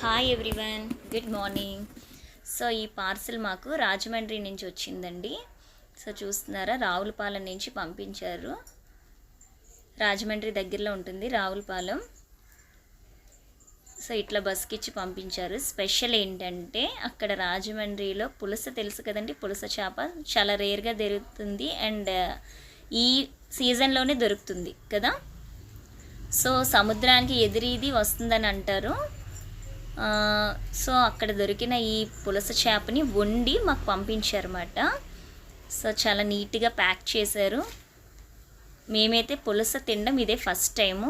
Hi everyone good morning so ఈ parcel మాకు రాజమండ్రి నుంచి వచ్చిందండి. సో చూస్తున్నారా రావులపాలెం నుంచి పంపించారు. రాజమండ్రి దగ్గరలో ఉంటుంది రావులపాలెం. సో ఇట్లా బస్కిచ్చి పంపించారు. స్పెషల్ ఏంటంటే అక్కడ రాజమండ్రిలో పులస తెలుసు కదండి పులస చేప. చాలా రేర్గా దొరుకుతుంది అండ్ ఈ సీజన్లోనే దొరుకుతుంది కదా. సో సముద్రానికి ఎదిరిది వస్తుందని అంటారు. సో అక్కడ దొరికిన ఈ పులస చేపని వండి మాకు పంపించారన్నమాట. సో చాలా నీట్గా ప్యాక్ చేశారు. మేమైతే పులస తినడం ఇదే ఫస్ట్ టైము.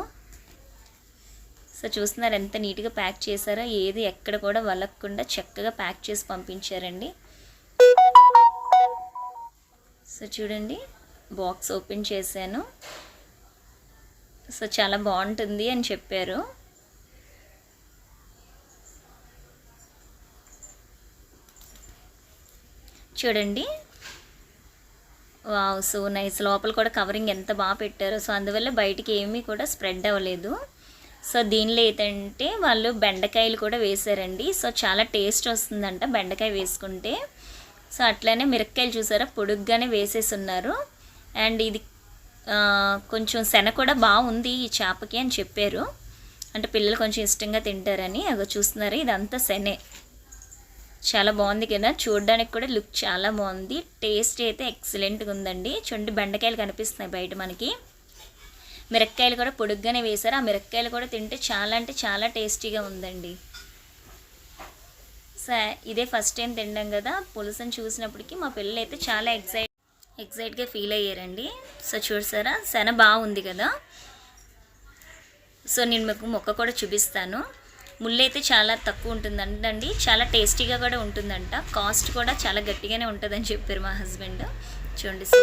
సో చూస్తున్నారు ఎంత నీట్గా ప్యాక్ చేశారో ఏది ఎక్కడ కూడా వలక్కుండా చక్కగా ప్యాక్ చేసి పంపించారండి. సో చూడండి బాక్స్ ఓపెన్ చేశాను. సో చాలా బాగుంటుంది అని చెప్పారు. చూడండి. Wow so nice. లోపల కూడా కవరింగ్ ఎంత బాగా పెట్టారో. సో అందువల్ల బయటికి ఏమీ కూడా స్ప్రెడ్ అవ్వలేదు. సో దీనిలో ఏంటంటే వాళ్ళు బెండకాయలు కూడా వేశారండి. సో చాలా టేస్ట్ వస్తుందంట బెండకాయ వేసుకుంటే. సో అట్లనే మిరక్కాయలు చూసారా? పొడుగ్గానే వేసేసి ఉన్నారు అండ్ ఇది కొంచెం శన కూడా బాగుంది ఈ చేపకి అని చెప్పారు. అంటే పిల్లలు కొంచెం ఇష్టంగా తింటారని. అదో చూస్తున్నారు? ఇదంతా శనే. చాలా బాగుంది కదా. చూడడానికి కూడా లుక్ చాలా బాగుంది. టేస్ట్ అయితే ఎక్సలెంట్గా ఉందండి. చూడండి బెండకాయలు కనిపిస్తున్నాయి బయట మనకి. మిరక్కాయలు కూడా పొడుగ్గానే వేశారు. ఆ మిరక్కాయలు కూడా తింటే చాలా అంటే చాలా టేస్టీగా ఉందండి. సో ఇదే ఫస్ట్ టైం తినడం కదా. పులుసుని చూసినప్పటికీ మా పిల్లలు అయితే చాలా ఎక్సైట్ ఎక్సైట్గా ఫీల్ అయ్యారండి. సో చూసారా? శన బాగుంది కదా. సో నేను మీకు మొక్క కూడా చూపిస్తాను. ముళ్ళు అయితే చాలా తక్కువ ఉంటుందండి చాలా టేస్టీగా కూడా ఉంటుందంట. కాస్ట్ కూడా చాలా గట్టిగానే ఉంటుందని చెప్పారు మా హస్బెండ్. చూడండి సో